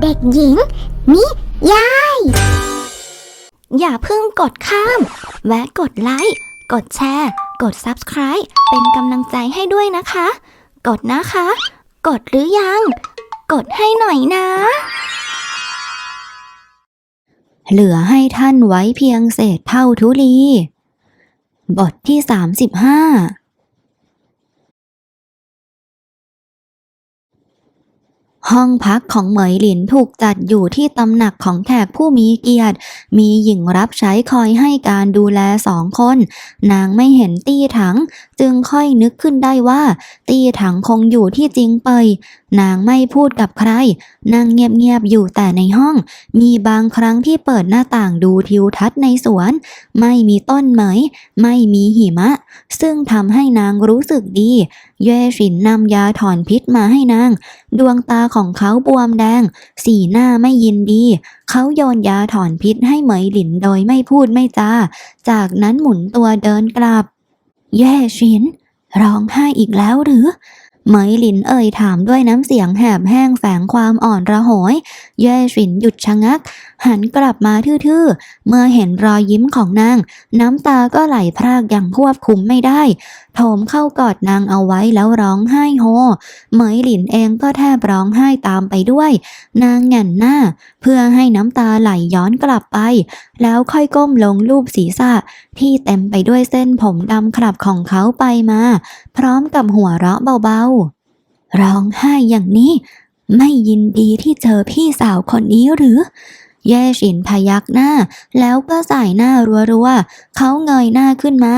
เด็กหญิง นิยาย อย่าเพิ่งกดข้าม แวะกดไลค์ กดแชร์ กด Subscribe เป็นกำลังใจให้ด้วยนะคะ กดนะคะ กดหรือยัง กดให้หน่อยนะ เหลือให้ท่านไว้เพียงเศษเท่าทุลี บทที่ 35 ห้องพักของเหมยหลินถูกจัดอยู่ที่ตำหนักของแขกผู้มีเกียรติ มีหญิงรับใช้คอยให้การดูแลสองคน นางไม่เห็นตี้ถัง จึงค่อยนึกขึ้นได้ว่า ตี้ถังคงอยู่ที่จริงเปย นางไม่พูดกับใครนั่งเงียบๆอยู่แต่ในห้อง มีบางครั้งที่เปิดหน้าต่างดูทิวทัศน์ในสวน ไม่มีต้นเหมย ไม่มีหิมะ ซึ่งทำให้นางรู้สึกดี เย่ฉินนำยาถอนพิษมาให้นาง ดวงตาของเขาบวมแดง สีหน้าไม่ยินดี เขาโยนยาถอนพิษให้เหมยหลินโดยไม่พูดไม่จา จากนั้นหมุนตัวเดินกลับ แย่ชินร้องไห้อีกแล้วหรือเหมยหลินเอ่ยถามด้วยน้ำเสียงแหบแห้งแฝงความอ่อนระหยเย่ฉินหยุดชะงักหันกลับมาทื่อๆ เมื่อเห็นรอยยิ้มของนาง น้ำตาก็ไหลพรากอย่างควบคุมไม่ได้ โถมเข้ากอดนางเอาไว้แล้วร้องไห้โฮ เหมยหลินเองก็แทบร้องไห้ตามไปด้วย นางแหง่นหน้า เพื่อให้น้ำตาไหลย้อนกลับไป แล้วค่อยก้มลงลูบศีรษะ ที่เต็มไปด้วยเส้นผมดำคลับของเขาไปมา พร้อมกับหัวเราะเบาๆ ร้องไห้อย่างนี้ไม่ยินดีที่เจอพี่สาวคนนี้หรือ แย่ฉินพยักหน้า แล้วก็ใส่หน้ารัวๆเขาเงยหน้าขึ้นมา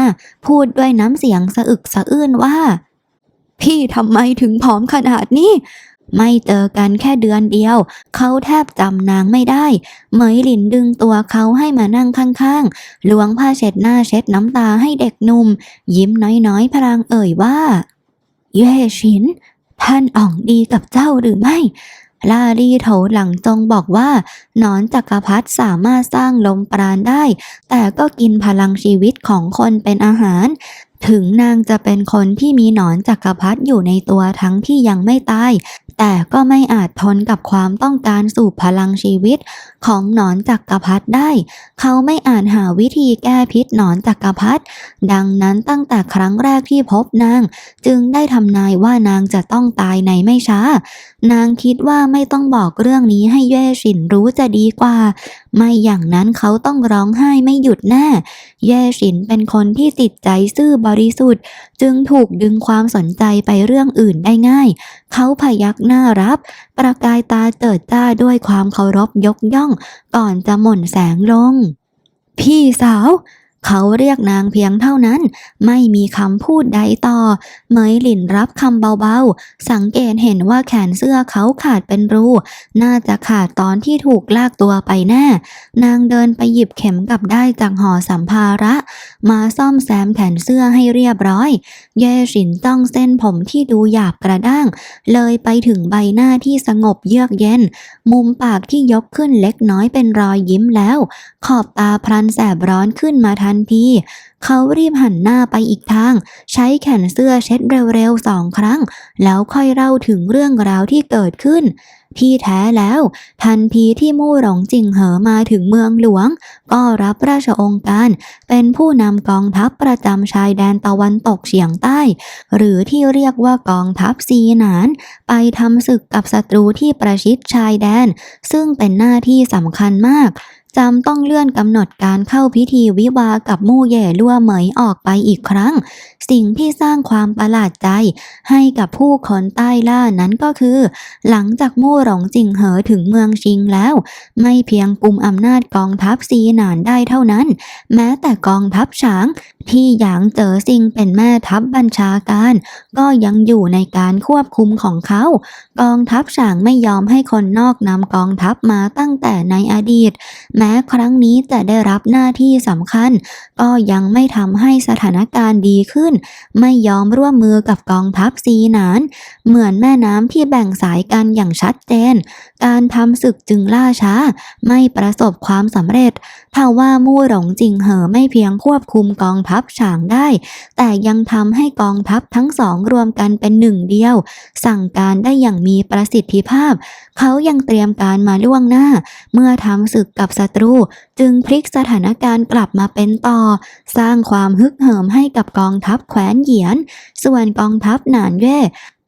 พูดด้วยน้ำเสียงสะอึกสะอื้นว่า พี่ทำไมถึงผอมขนาดนี้ ไม่เจอกันแค่เดือนเดียว เขาแทบจำนางไม่ได้ เหมยหลินดึงตัวเขาให้มานั่งข้างๆล้วงผ้าเช็ดหน้าเช็ดน้ำตาให้เด็กหนุ่ม ยิ้มน้อยๆ พลางเอ่ยว่า เย่ฉินท่านอ่องดีกับเจ้าหรือไม่ ลาลีโถหลังจงบอกว่าหนอนจักรพรรดิสามารถสร้างลมปราณได้ แต่ก็กินพลังชีวิตของคนเป็นอาหาร ถึงนางจะเป็นคนที่มีหนอนจักรพรรดิอยู่ในตัวทั้งที่ยังไม่ตาย แต่ก็ไม่อาจทนกับความต้องการสูบพลังชีวิตของหนอนจักรพรรดิได้ เขาไม่อาจหาวิธีแก้พิษหนอนจักรพรรดิดังนั้นตั้งแต่ครั้งแรกที่พบนาง จึงได้ทำนายว่านางจะต้องตายในไม่ช้า นางคิดว่าไม่ต้องบอกเรื่องนี้ให้เย่ฉินรู้จะดีกว่าไม่อย่างนั้นเขาต้องร้องไห้ไม่หยุดแน่แย่ฉินเป็นคนที่ติดใจซื่อบริสุทธิ์ จึงถูกดึงความสนใจไปเรื่องอื่นได้ง่าย เขาพยักหน้ารับ ประกายตาเจิดจ้าด้วยความเคารพยกย่อง ก่อนจะหม่นแสงลง พี่สาว เขาเรียกนางเพียงเท่านั้น ไม่มีคำพูดใดต่อ เหมยหลินรับคำเบาๆ สังเกตเห็นว่าแขนเสื้อเขาขาดเป็นรู น่าจะขาดตอนที่ถูกลากตัวไปแน่ นางเดินไปหยิบเข็มกลับได้จากห่อสัมภาระ มาซ่อมแซมแขนเสื้อให้เรียบร้อย เย่ฉินจ้องเส้นผมที่ดูหยาบกระด้าง เลยไปถึงใบหน้าที่สงบเยือกเย็น มุมปากที่ยกขึ้นเล็กน้อยเป็นรอยยิ้มแล้ว ขอบตาพลันแสบร้อนขึ้นมาทันที เขารีบหันหน้าไปอีกทาง ใช้แขนเสื้อเช็ดเร็วๆสองครั้ง แล้วค่อยเล่าถึงเรื่องราวที่เกิดขึ้น ที่แท้แล้ว ทันทีที่มู่หลงจิงเหอมาถึงเมืองหลวง ก็รับราชองค์การ เป็นผู้นำกองทัพประจำชายแดนตะวันตกเฉียงใต้ หรือที่เรียกว่ากองทัพซีหนาน ไปทำศึกกับศัตรูที่ประชิดชายแดน ซึ่งเป็นหน้าที่สำคัญมาก จำต้องเลื่อนกำหนดการเข้าพิธีวิวากับมู่เย่ล่วเหมยออกไปอีกครั้ง สิ่งที่สร้างความประหลาดใจ ให้กับผู้คนใต้ล่านั้นก็คือ หลังจากมู่หลงจิงเหอถึงเมืองชิงแล้ว ไม่เพียงกุมอำนาจกองทัพซีหนานได้เท่านั้น แม้แต่กองทัพฉาง ที่หยางเจอซิงเป็นแม่ทัพบัญชาการ ก็ยังอยู่ในการควบคุมของเขา กองทัพฉางไม่ยอมให้คนนอกนำกองทัพมาตั้งแต่ในอดีตแม้ครั้งนี้จะได้รับหน้าที่สำคัญ ก็ยังไม่ทำให้สถานการณ์ดีขึ้น ไม่ยอมร่วมมือกับกองทัพซีนาน เหมือนแม่น้ำที่แบ่งสายกันอย่างชัดเจน การทำศึกจึงล่าช้า ไม่ประสบความสำเร็จถ้าว่ามู่หลงจิงเหอไม่เพียงควบคุมกองทัพฉางได้ แต่ยังทำให้กองทัพทั้งสองรวมกันเป็นหนึ่งเดียว สั่งการได้อย่างมีประสิทธิภาพ เขายังเตรียมการมาล่วงหน้า เมื่อทำศึกกับศัตรู จึงพลิกสถานการณ์กลับมาเป็นต่อ สร้างความฮึกเหิมให้กับกองทัพแขวนเหยียน ส่วนกองทัพหนานเย่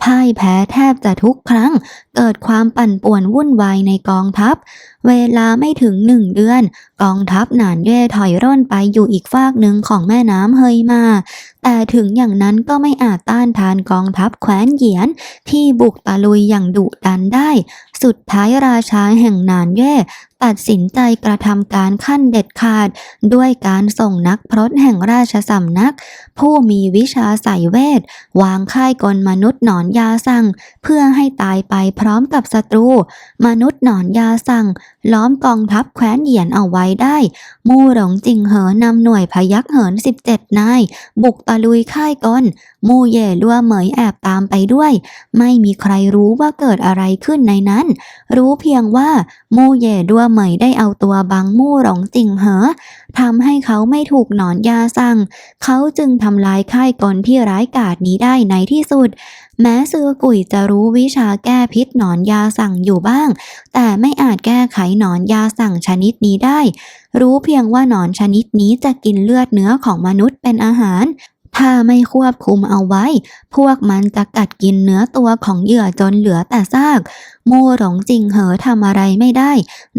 พ่ายแพ้แทบจะทุกครั้ง เกิดความปั่นป่วนวุ่นวายในกองทัพ เวลาไม่ถึงหนึ่งเดือน กองทัพหนานเย่ถอยร่นไปอยู่อีกฟากหนึ่งของแม่น้ำเฮยมา แต่ถึงอย่างนั้นก็ไม่อาจต้านทานกองทัพแคว้นเหยียน ที่บุกตะลุยอย่างดุดันได้ สุดท้ายราชาแห่งหนานเย่ตัดสินใจกระทำการขั้นเด็ดขาด ด้วยการส่งนักพรตแห่งราชสำนัก ผู้มีวิชาสายเวท วางค่ายกลมนุษย์หนอนยาสั่ง เพื่อให้ตายไปพร้อมกับศัตรู มนุษย์หนอนยาสั่ง ล้อมกองทัพแคว้นเหยียนเอาไว้ได้ มู่หลงจิงเหอนำหน่วยพยักเหิน 17 นาย บุกตะลุยค่ายกลมู่เย่ลัวเหมยแอบตามไปด้วย ไม่มีใครรู้ว่าเกิดอะไรขึ้นในนั้น รู้เพียงว่ามู่เย่ดัวเหมยได้เอาตัวบังมู่หลงจิงเหอทำให้เขาไม่ถูกหนอนยาสั่ง เขาจึงทำลายค่ายกลที่ร้ายกาจนี้ได้ในที่สุด แม้ซือกุยจะรู้วิชาแก้พิษหนอนยาสั่งอยู่บ้าง แต่ไม่อาจแก้ไขหนอนยาสั่งชนิดนี้ได้ รู้เพียงว่าหนอนชนิดนี้จะกินเลือดเนื้อของมนุษย์เป็นอาหาร ถ้าไม่ควบคุมเอาไว้ พวกมันจะกัดกินเนื้อตัวของเหยื่อจนเหลือแต่ซาก มูหลงจิงเหอทำอะไรไม่ได้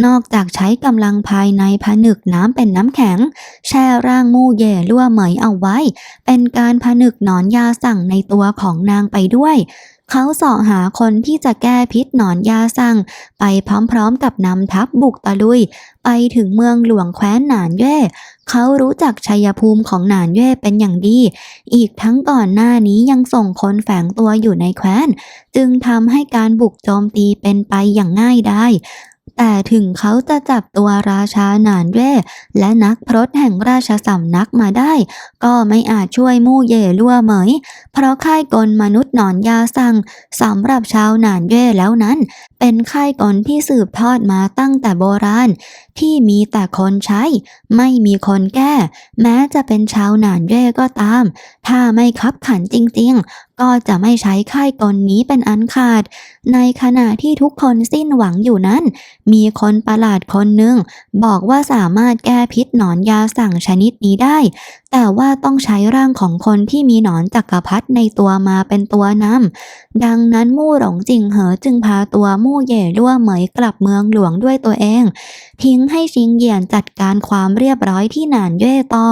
นอกจากใช้กำลังภายในผนึกน้ำเป็นน้ำแข็ง แช่ร่างมูเย่ล่วเหมยเอาไว้ เป็นการผนึกหนอนยาสั่งในตัวของนางไปด้วย เขาสองหาคนที่จะแก้พิษหนอนยาสั่ง ไปพร้อมๆกับนำทัพบุกตะลุย ไปถึงเมืองหลวงแคว้นหนานเย่เขารู้จักชัยภูมิของหนานเย่เป็นอย่างดี อีกทั้งก่อนหน้านี้ยังส่งคนแฝงตัวอยู่ในแคว้น จึงทำให้การบุกโจมตีเป็นไปอย่างง่ายได้ แต่ถึงเขาจะจับตัวราชาหนานเย่และนักพรตแห่งราชสำนักมาได้ ก็ไม่อาจช่วยมู่เย่ลั่วเหมย เพราะค่ายกลมนุษย์หนอนยาสั่งสำหรับชาวหนานเย่แล้วนั้น เป็นค่ายกลที่สืบทอดมาตั้งแต่โบราณที่มีแต่คนใช้ ไม่มีคนแก้ แม้จะเป็นชาวหนานเย่ก็ตาม ถ้าไม่คับขันจริงๆ ก็จะไม่ใช้ค่ายกลนี้เป็นอันขาด ในขณะที่ทุกคนสิ้นหวังอยู่นั้น มีคนประหลาดคนหนึ่ง บอกว่าสามารถแก้พิษหนอนยาสั่งชนิดนี้ได้ แต่ว่าต้องใช้ร่างของคนที่มีหนอนจักรพรรดิในตัวมาเป็นตัวนำดังนั้นมู่หลงจิงเหอจึงพาตัวมู่เย่ล่วเหมยกลับเมืองหลวงด้วยตัวเอง ทิ้งให้ชิงเหยียนจัดการความเรียบร้อยที่หนานเย่ต่อ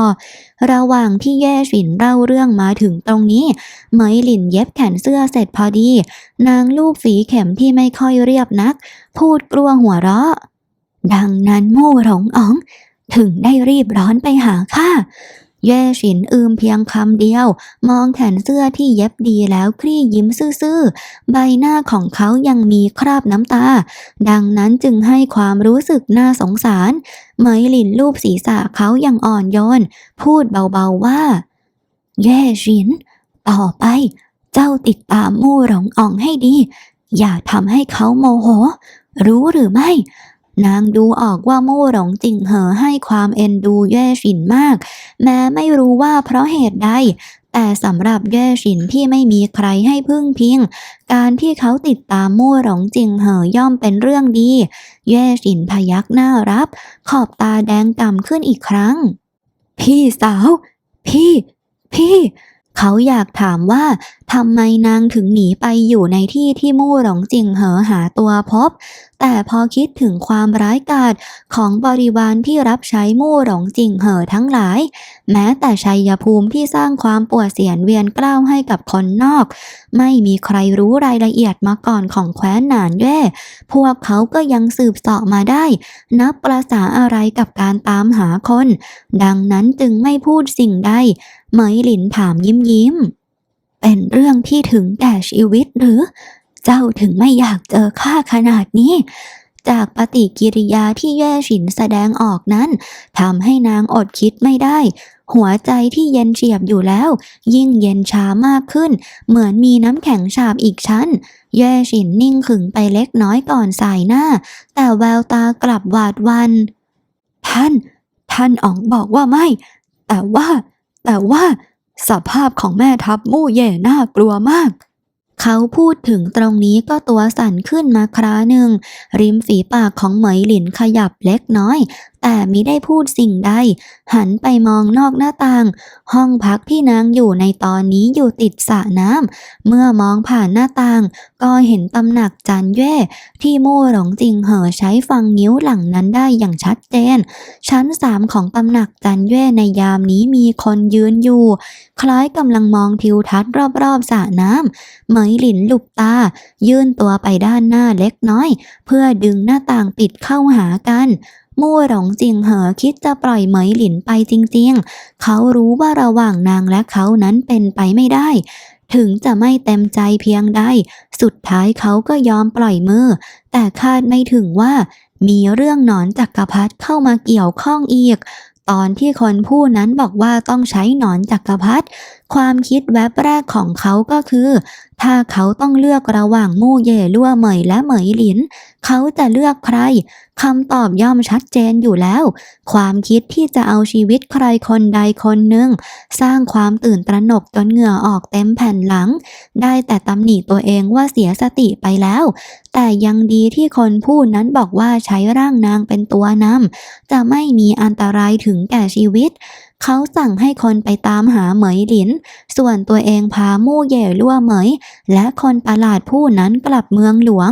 ระหว่างที่เย่ฉินเล่าเรื่องมาถึงตรงนี้เหมยหลินเย็บแขนเสื้อเสร็จพอดี นางลูกฝีเข็มที่ไม่ค่อยเรียบนัก พูดกลัวหัวเราะ ดังนั้นมู่หลงอ๋อง ถึงได้รีบร้อนไปหาข้า เย่ฉินอืมเพียงคำเดียว มองแขนเสื้อที่เย็บดีแล้วคลี่ยิ้มซื่อๆ ใบหน้าของเขายังมีคราบน้ำตา ดังนั้นจึงให้ความรู้สึกน่าสงสาร เหมยหลินลูบศีรษะเขาย่างอ่อนโยน พูดเบาๆว่า เย่ฉิน ต่อไป เจ้าติดตามมู่หลงอ่องให้ดี อย่าทำให้เขาโมโห รู้หรือไม่ นางดูออกว่ามู่หลงจิงเหอให้ความเอ็นดูเย่ฉินมาก แม้ไม่รู้ว่าเพราะเหตุใด แต่สำหรับเย่ฉินที่ไม่มีใครให้พึ่งพิง การที่เขาติดตามมู่หลงจิงเหอย่อมเป็นเรื่องดี เย่ฉินพยักหน้ารับ ขอบตาแดงก่ำขึ้นอีกครั้ง พี่สาว พี่ พี่เขาอยากถามว่าทำไมนางถึงหนีไปอยู่ในที่ที่มู่หลงจิงเหอหาตัวพบ แต่พอคิดถึงความร้ายกาจของบริวารที่รับใช้มู่หลงจิงเหอทั้งหลาย แม้แต่ชัยภูมิที่สร้างความปวดเสียนเวียนกล้าวให้กับคนนอก ไม่มีใครรู้รายละเอียดมาก่อนของแคว้นหนานแย่ พวกเขาก็ยังสืบเสาะมาได้ นับประษาอะไรกับการตามหาคน ดังนั้นจึงไม่พูดสิ่งใดเหมยหลินถามยิ้มยิ้มเป็นเรื่องที่ถึงแก่ชีวิตหรือ เจ้าถึงไม่อยากเจอข้าขนาดนี้ จากปฏิกิริยาที่แย่ฉินแสดงออกนั้นทำให้นางอดคิดไม่ได้ หัวใจที่เย็นเฉียบอยู่แล้ว ยิ่งเย็นช้ามากขึ้น เหมือนมีน้ำแข็งฉาบอีกชั้น แย่ฉินนิ่งขึงไปเล็กน้อยก่อนสายหน้า แต่แววตากลับหวาดวัน ท่าน ท่านอ๋องบอกว่าไม่ แต่ว่า แต่ว่าสภาพของแม่ทัพมู่เย่น่ากลัวมาก เขาพูดถึงตรงนี้ก็ตัวสั่นขึ้นมาคราหนึ่ง ริมฝีปากของเหมยหลินขยับเล็กน้อยแต่มิได้พูดสิ่งใด หันไปมองนอกหน้าต่าง ห้องพักที่นางอยู่ในตอนนี้อยู่ติดสระน้ำ เมื่อมองผ่านหน้าต่าง ก็เห็นตำหนักจันเย่ที่มู่หลงจิงเหอใช้ฟังนิ้วหลังนั้นได้อย่างชัดเจน ชั้นสามของตำหนักจันเย่ในยามนี้มีคนยืนอยู่ คล้ายกำลังมองทิวทัศน์รอบๆสระน้ำเหมยหลินหลุบตา ยื่นตัวไปด้านหน้าเล็กน้อย เพื่อดึงหน้าต่างปิดเข้าหากัน มู่หลงจิงเหอคิดจะปล่อยเหมยหลินไปจริงๆ เขารู้ว่าระหว่างนางและเขานั้นเป็นไปไม่ได้ ถึงจะไม่เต็มใจเพียงใดสุดท้ายเขาก็ยอมปล่อยมือ แต่คาดไม่ถึงว่ามีเรื่องหนอนจักรพรรดิเข้ามาเกี่ยวข้องอีก ตอนที่คนผู้นั้นบอกว่าต้องใช้หนอนจักรพรรดิความคิดแวบแรกของเขาก็คือ ถ้าเขาต้องเลือกระหว่างมู่เย่ลั่วเหมยและเหมยหลิน เขาจะเลือกใครคำตอบย่อมชัดเจนอยู่แล้ว ความคิดที่จะเอาชีวิตใครคนใดคนหนึ่ง สร้างความตื่นตระหนกจนเหงื่อออกเต็มแผ่นหลัง ได้แต่ตำหนิตัวเองว่าเสียสติไปแล้ว แต่ยังดีที่คนพูดนั้นบอกว่าใช้ร่างนางเป็นตัวนำจะไม่มีอันตรายถึงแก่ชีวิตเขาสั่งให้คนไปตามหาเหมยหลิน ส่วนตัวเองพามู่เย่ลั่วเหมยและคนประหลาดผู้นั้นกลับเมืองหลวง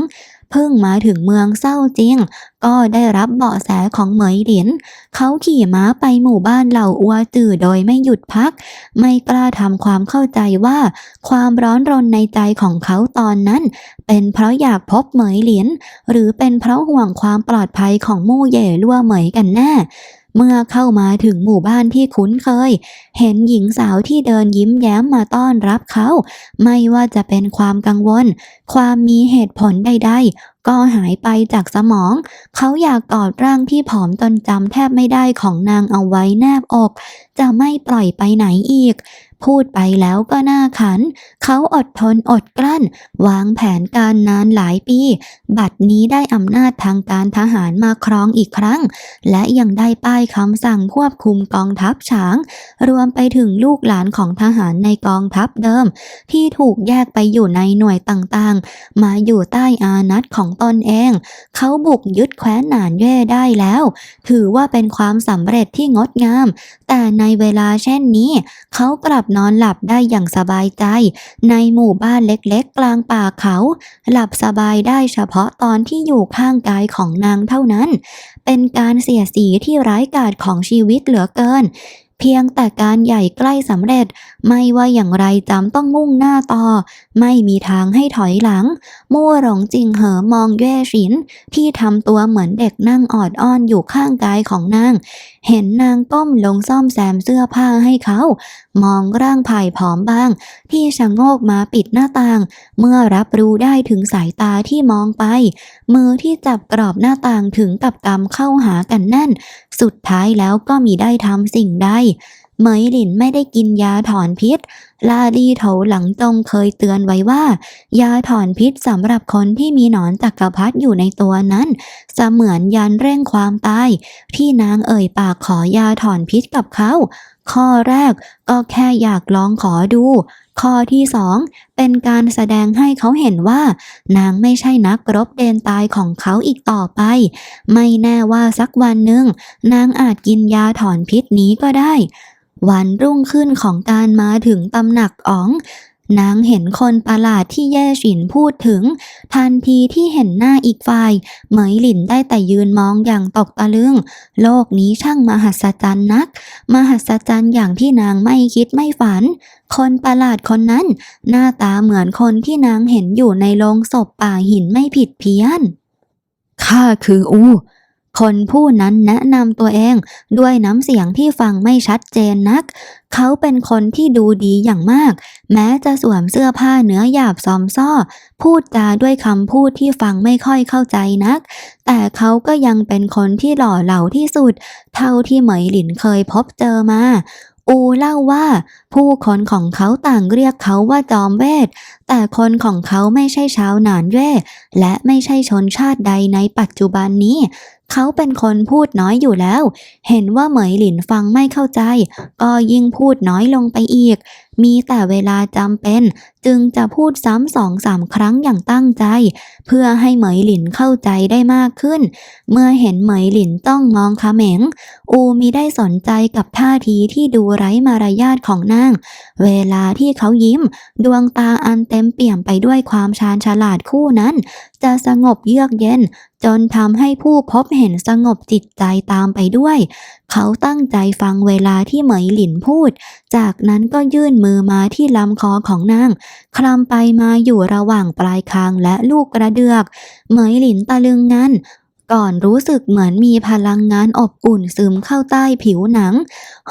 เพิ่งมาถึงเมืองเศร้าจริง ก็ได้รับเบาะแสของเหมยหลิน เขาขี่ม้าไปหมู่บ้านเหล่าอัวจื่อโดยไม่หยุดพัก ไม่กล้าทำความเข้าใจว่า ความร้อนรนในใจของเขาตอนนั้น เป็นเพราะอยากพบเหมยหลิน หรือเป็นเพราะห่วงความปลอดภัยของมู่เย่ลั่วเหมยกันแน่ เมื่อเข้ามาถึงหมู่บ้านที่คุ้นเคย เห็นหญิงสาวที่เดินยิ้มแย้มมาต้อนรับเขา ไม่ว่าจะเป็นความกังวล ความมีเหตุผลใดๆ ก็หายไปจากสมอง เขาอยากกอดร่างที่ผอมจนจำแทบไม่ได้ของนางเอาไว้แนบอก จะไม่ปล่อยไปไหนอีก พูดไปแล้วก็น่าขัน เขาอดทนอดกลั้น วางแผนการนานหลายปี บัดนี้ได้อำนาจทางการทหารมาครองอีกครั้ง และยังได้ป้ายคำสั่งควบคุมกองทัพช้าง รวมไปถึงลูกหลานของทหารในกองทัพเดิม ที่ถูกแยกไปอยู่ในหน่วยต่างๆ มาอยู่ใต้อานัตของตนเอง เขาบุกยึดแคว้นหนานเย่ได้แล้ว ถือว่าเป็นความสำเร็จที่งดงาม แต่ในเวลาเช่นนี้ เขากลับนอนหลับได้อย่างสบายใจ ในหมู่บ้านเล็กๆ กลางป่าเขา หลับสบายได้เฉพาะตอนที่อยู่ข้างกายของนางเท่านั้น เป็นการเสียสีที่ร้ายกาจของชีวิตเหลือเกิน เพียงแต่การใหญ่ใกล้สำเร็จ ไม่ว่าอย่างไรจำต้องมุ่งหน้าต่อ ไม่มีทางให้ถอยหลังมั่วหลงจิงเหอมองแย่ฉิน ที่ทำตัวเหมือนเด็กนั่งออดอ้อนอยู่ข้างกายของนาง เห็นนางก้มลงซ่อมแซมเสื้อผ้าให้เขา มองร่างผ่ายผอมบ้าง ที่ชะโงกมาปิดหน้าต่าง เมื่อรับรู้ได้ถึงสายตาที่มองไป มือที่จับกรอบหน้าต่างถึงกับกำเข้าหากันแน่น สุดท้ายแล้วก็มีได้ทำสิ่งใด เหมยหลินไม่ได้กินยาถอนพิษ ลาดีโถหลังจงเคยเตือนไว้ว่า ยาถอนพิษสำหรับคนที่มีหนอนจักรพรรดิอยู่ในตัวนั้น เสมือนยันเร่งความตาย ที่นางเอ่ยปากขอยาถอนพิษกับเขา ข้อแรกก็แค่อยากลองขอดู ข้อที่สองเป็นการแสดงให้เขาเห็นว่า นางไม่ใช่นักรบเดนตายของเขาอีกต่อไป ไม่แน่ว่าสักวันหนึ่งนางอาจกินยาถอนพิษนี้ก็ได้ วันรุ่งขึ้นของการมาถึงตำหนักอ๋อง นางเห็นคนประหลาดที่แย่ฉินพูดถึง ทันทีที่เห็นหน้าอีกฝ่ายเหมยหลินได้แต่ยืนมองอย่างตกตะลึง โลกนี้ช่างมหัศจรรย์นัก มหัศจรรย์อย่างที่นางไม่คิดไม่ฝัน คนประหลาดคนนั้น หน้าตาเหมือนคนที่นางเห็นอยู่ในโรงศพป่าหินไม่ผิดเพี้ยนข้าคืออู คนผู้นั้นแนะนำตัวเองด้วยน้ำเสียงที่ฟังไม่ชัดเจนนัก เขาเป็นคนที่ดูดีอย่างมาก แม้จะสวมเสื้อผ้าเนื้อหยาบซอมซ่อ พูดจาด้วยคำพูดที่ฟังไม่ค่อยเข้าใจนัก แต่เขาก็ยังเป็นคนที่หล่อเหลาที่สุด เท่าที่เหมยหลินเคยพบเจอมาอูเล่าว่า ผู้คนของเขาต่างเรียกเขาว่าจอมเวท แต่คนของเขาไม่ใช่ชาวหนานเว่และไม่ใช่ชนชาติใดในปัจจุบันนี้เขาเป็นคนพูดน้อยอยู่แล้ว เห็นว่าเหมยหลินฟังไม่เข้าใจ ก็ยิ่งพูดน้อยลงไปอีก มีแต่เวลาจำเป็น จึงจะพูดซ้ำสองสามครั้งอย่างตั้งใจ เพื่อให้เหมยหลินเข้าใจได้มากขึ้น เมื่อเห็นเหมยหลินต้องมองเขม็งอูมีได้สนใจกับท่าทีที่ดูไร้มารยาทของนาง เวลาที่เขายิ้ม ดวงตาอันเต็มเปี่ยมไปด้วยความชาญฉลาดคู่นั้นจะสงบเยือกเย็น จนทำให้ผู้พบเห็นสงบจิตใจตามไปด้วย เขาตั้งใจฟังเวลาที่เหมยหลินพูด จากนั้นก็ยื่นมือมาที่ลำคอของนาง คลำไปมาอยู่ระหว่างปลายคางและลูกกระเดือก เหมยหลินตะลึงงัน ก่อนรู้สึกเหมือนมีพลังงานอบอุ่นซึมเข้าใต้ผิวหนัง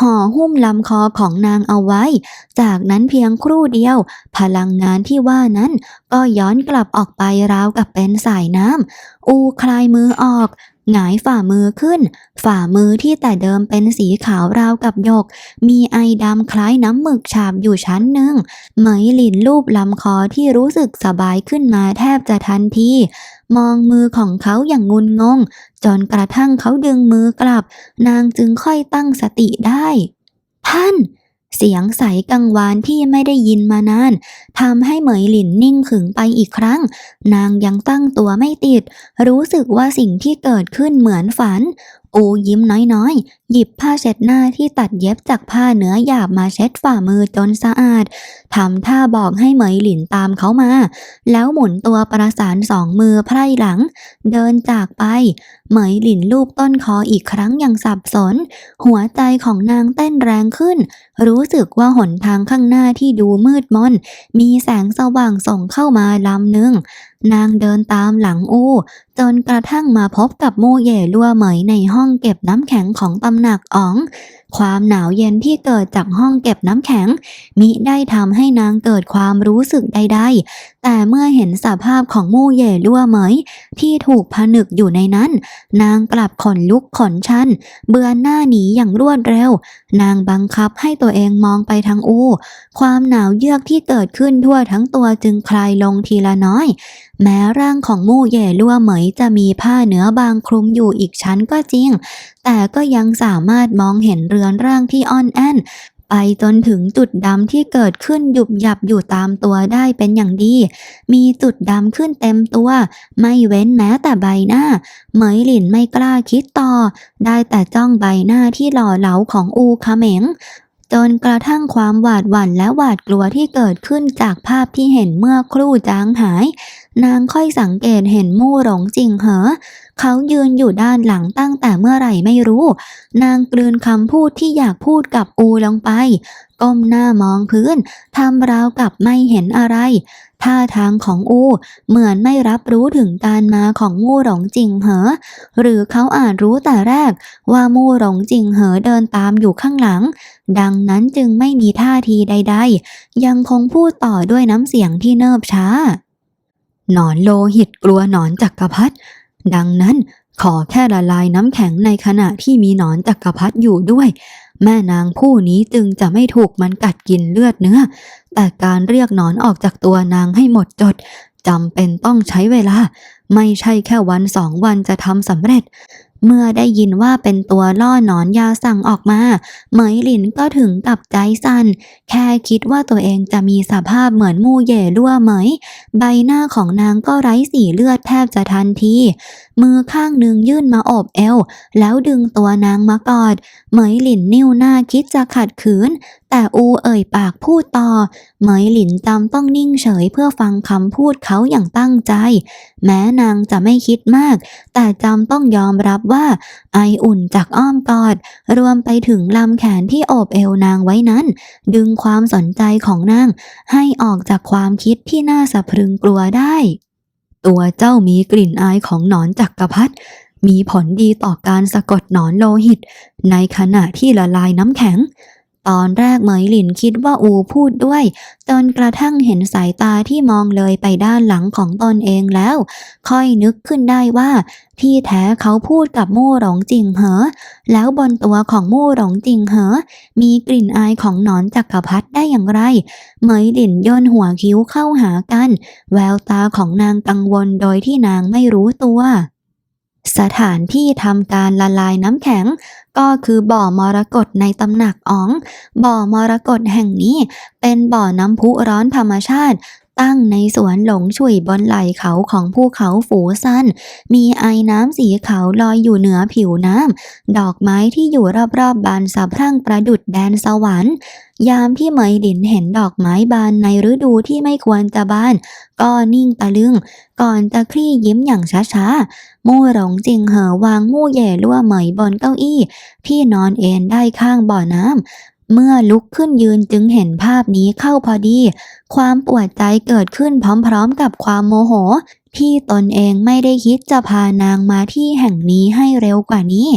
ห่อหุ้มลำคอของนางเอาไว้ จากนั้นเพียงครู่เดียว พลังงานที่ว่านั้น ก็ย้อนกลับออกไปราวกับเป็นสายน้ำอูคลายมือออก หงายฝ่ามือขึ้น ฝ่ามือที่แต่เดิมเป็นสีขาวราวกับหยก มีไอดำคล้ายน้ำหมึกฉาบอยู่ชั้นหนึ่งเหมหลินลูบลำคอที่รู้สึกสบายขึ้นมาแทบจะทันทีมองมือของเขาอย่างงุนงง จนกระทั่งเขาดึงมือกลับ นางจึงค่อยตั้งสติได้ ท่าน เสียงใสกังวานที่ไม่ได้ยินมานานทำให้เหมยหลินนิ่งขึงไปอีกครั้ง นางยังตั้งตัวไม่ติด รู้สึกว่าสิ่งที่เกิดขึ้นเหมือนฝัน อูยิ้มน้อยๆ หยิบผ้าเช็ดหน้าที่ตัดเย็บจากผ้าเนื้อหยาบมาเช็ดฝ่ามือจนสะอาด ทำท่าบอกให้เหมยหลินตามเขามา แล้วหมุนตัวประสานสองมือไพร่หลัง เดินจากไป เหมยหลินลูบต้นคออีกครั้งอย่างสับสน หัวใจของนางเต้นแรงขึ้น รู้สึกว่าหนทางข้างหน้าที่ดูมืดมน มีแสงสว่างส่องเข้ามาลำหนึ่ง นางเดินตามหลังอู้ จนกระทั่งมาพบกับมู่เหย่ลัวเหมยในห้องเก็บน้ำแข็งของตำหนักอ๋องความหนาวเย็นที่เกิดจากห้องเก็บน้ำแข็ง มิได้ทำให้นางเกิดความรู้สึกใด ๆ แต่เมื่อเห็นสภาพของมู่เหย่ลัวเหมย ที่ถูกผนึกอยู่ในนั้น นางกลับขนลุกขนชัน เบือนหน้าหนีอย่างรวดเร็ว นางบังคับให้ตัวเองมองไปทางอูความหนาวเยือกที่เกิดขึ้นทั่วทั้งตัวจึงคลายลงทีละน้อย แม้ร่างของมู่เหย่ลั่วเหมยจะมีผ้าเนื้อบางคลุมอยู่อีกชั้นก็จริง แต่ก็ยังสามารถมองเห็นเรือนร่างที่อ่อนแอนไปจนถึงจุดดำที่เกิดขึ้นหยุบหยับอยู่ตามตัวได้เป็นอย่างดี มีจุดดำขึ้นเต็มตัว ไม่เว้นแม้แต่ใบหน้า เหมยหลินไม่กล้าคิดต่อ ได้แต่จ้องใบหน้าที่หล่อเหลาของอูคาเหมงจนกระทั่งความหวาดหวั่นและหวาดกลัวที่เกิดขึ้นจากภาพที่เห็นเมื่อครู่จางหาย นางค่อยสังเกตเห็นมู่หลงจริงเหอเขายืนอยู่ด้านหลังตั้งแต่เมื่อไหร่ไม่รู้ นางกลืนคำพูดที่อยากพูดกับอูลงไป ก้มหน้ามองพื้นทำราวกับไม่เห็นอะไร ท่าทางของอู เหมือนไม่รับรู้ถึงการมาของมู่หลงจริงเหอ หรือเขาอาจรู้แต่แรก ว่ามู่หลงจริงเหอเดินตามอยู่ข้างหลัง ดังนั้นจึงไม่มีท่าทีใด ๆ ยังคงพูดต่อด้วยน้ำเสียงที่เนิบช้า หนอนโลหิตกลัวหนอนจักรพรรดิดังนั้นขอแค่ละลายน้ำแข็งในขณะที่มีหนอนจักรพรรดิอยู่ด้วย แม่นางผู้นี้จึงจะไม่ถูกมันกัดกินเลือดเนื้อ แต่การเรียกหนอนออกจากตัวนางให้หมดจดจำเป็นต้องใช้เวลา ไม่ใช่แค่วันสองวันจะทำสำเร็จ เมื่อได้ยินว่าเป็นตัวล่อหนอนยาสั่งออกมา เหมยหลินก็ถึงกับใจสั่น แค่คิดว่าตัวเองจะมีสภาพเหมือนมู่เหย่ลั่วเหมย ใบหน้าของนางก็ไร้สีเลือดแทบจะทันที มือข้างหนึ่งยื่นมาโอบเอว แล้วดึงตัวนางมากอด เหมยหลินนิ้วหน้าคิดจะขัดขืนแต่อูเอ่ยปากพูดต่อ เหมยหลินจำต้องนิ่งเฉยเพื่อฟังคำพูดเขาอย่างตั้งใจ แม้นางจะไม่คิดมาก แต่จำต้องยอมรับว่า ไออุ่นจากอ้อมกอด รวมไปถึงลำแขนที่โอบเอวนางไว้นั้น ดึงความสนใจของนาง ให้ออกจากความคิดที่น่าสะพรึงกลัวได้ ตัวเจ้ามีกลิ่นอายของหนอนจักกรพรรดิมีผลดีต่อการสะกดหนอนโลหิต ในขณะที่ละลายน้ำแข็ง ตอนแรกเหมยหลินคิดว่าอูพูดด้วย จนกระทั่งเห็นสายตาที่มองเลยไปด้านหลังของตนเองแล้ว ค่อยนึกขึ้นได้ว่า ที่แท้เขาพูดกับมู่หลงจริงเหอ แล้วบนตัวของมู่หลงจริงเหอ มีกลิ่นอายของหนอนจักรพรรดิได้อย่างไร เหมยหลินย่นหัวคิ้วเข้าหากัน แววตาของนางกังวลโดยที่นางไม่รู้ตัวสถานที่ทำการละลายน้ำแข็ง ก็คือบ่อมรกตในตำหนักอ๋อง บ่อมรกตแห่งนี้เป็นบ่อน้ำพุร้อนธรรมชาติ ตั้งในสวนหลงฉุยบนไหล่เขาของภูเขาฝูซันมีไอน้ำสีขาวลอยอยู่เหนือผิวน้ำ ดอกไม้ที่อยู่รอบๆบบานสะพรั่งประดุดแดนสวรรค์ ยามที่เหมยหลินเห็นดอกไม้บานในฤดูที่ไม่ควรจะบาน ก็นิ่งตะลึง ก่อนจะคลี่ยิ้มอย่างช้าๆ มู่หลงจิงเหอวางมู่เย่ล่วเหมยบนเก้าอี้ ที่นอนเอนได้ข้างบ่อน้ำ เมื่อลุกขึ้นยืนจึงเห็นภาพนี้เข้าพอดี ความปวดใจเกิดขึ้นพร้อมๆกับความโมโห ที่ตนเองไม่ได้คิดจะพานางมาที่แห่งนี้ให้เร็วกว่านี้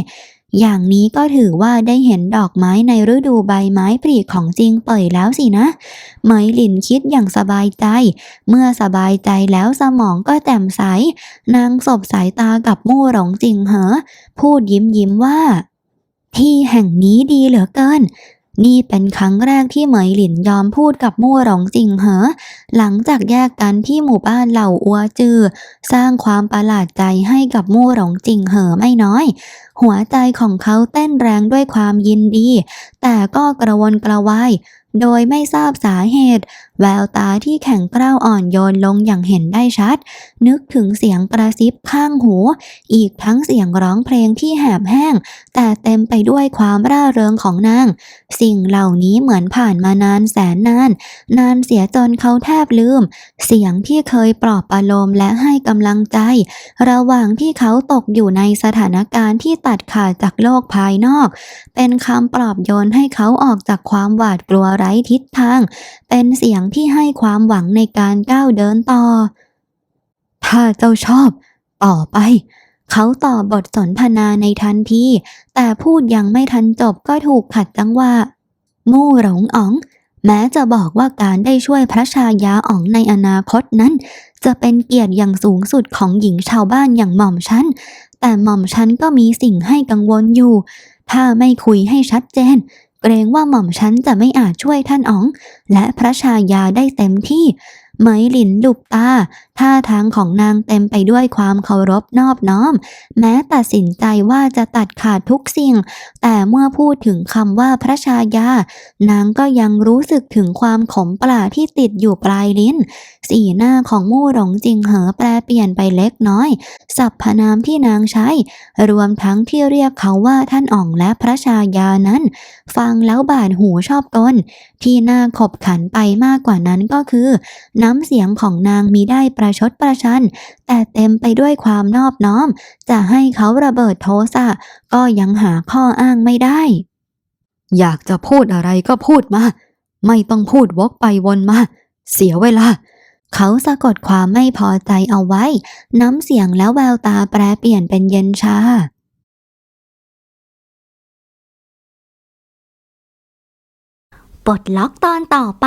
อย่างนี้ก็ถือว่าได้เห็นดอกไม้ในฤดูใบไม้ผลิของจริงเปิดแล้วสินะเหมยหลินคิดอย่างสบายใจ เมื่อสบายใจแล้วสมองก็แจ่มใส นางสบสายตากับมู่หลงจริงเหอ พูดยิ้มยิ้มว่า ที่แห่งนี้ดีเหลือเกิน นี่เป็นครั้งแรกที่เหมยหลินยอมพูดกับมู่หลงจริงเหอ หลังจากแยกกันที่หมู่บ้านเหล่าอัวจือ สร้างความประหลาดใจให้กับมู่หลงจริงเหอไม่น้อย หัวใจของเขาเต้นแรงด้วยความยินดี แต่ก็กระวนกระวาย โดยไม่ทราบสาเหตุ แววตาที่แข็งกร้าวอ่อนโยนลงอย่างเห็นได้ชัด นึกถึงเสียงกระซิบข้างหู อีกทั้งเสียงร้องเพลงที่แหบแห้ง แต่เต็มไปด้วยความร่าเริงของนาง สิ่งเหล่านี้เหมือนผ่านมานานแสนนาน นานเสียจนเขาแทบลืม เสียงที่เคยปลอบประโลมและให้กำลังใจ ระหว่างที่เขาตกอยู่ในสถานการณ์ที่ตัดขาดจากโลกภายนอก เป็นคำปลอบโยนให้เขาออกจากความหวาดกลัวไร้ทิศทาง เป็นเสียงที่ให้ความหวังในการก้าวเดินต่อ ถ้าเจ้าชอบ ต่อไป เขาต่อบทสนทนาในทันทีแต่พูดยังไม่ทันจบก็ถูกขัดจังหวะมู่หลงอ๋องแม้จะบอกว่าการได้ช่วยพระชายาอ๋องในอนาคตนั้น จะเป็นเกียรติอย่างสูงสุดของหญิงชาวบ้านอย่างหม่อมฉันแต่หม่อมฉันก็มีสิ่งให้กังวลอยู่ ถ้าไม่คุยให้ชัดเจน เกรงว่าหม่อมฉันจะไม่อาจช่วยท่านอ๋อง และพระชายาได้เต็มที่ เหมยหลินหลุบตา ท่าทางของนางเต็มไปด้วยความเคารพนอบน้อม แม้ตัดสินใจว่าจะตัดขาดทุกสิ่ง แต่เมื่อพูดถึงคำว่าพระชายา นางก็ยังรู้สึกถึงความขมปลาที่ติดอยู่ปลายลิ้น สีหน้าของมู่หลงจิงเหอแปรเปลี่ยนไปเล็กน้อยสรรพนามที่นางใช้ รวมทั้งที่เรียกเขาว่าท่านอ่องและพระชายานั้น ฟังแล้วบาดหูชอบกลที่น่าขบขันไปมากกว่านั้นก็คือน้้ำเสียงของนางมีได้ประชดประชัน แต่เต็มไปด้วยความนอบน้อม จะให้เขาระเบิดโทสะก็ยังหาข้ออ้างไม่ได้ อยากจะพูดอะไรก็พูดมา ไม่ต้องพูดวกไปวนมา เสียเวลาเขาสะกดความไม่พอใจเอาไว้ น้ำเสียงและแววตาแปรเปลี่ยนเป็นเย็นชา ปลดล็อกตอนต่อไป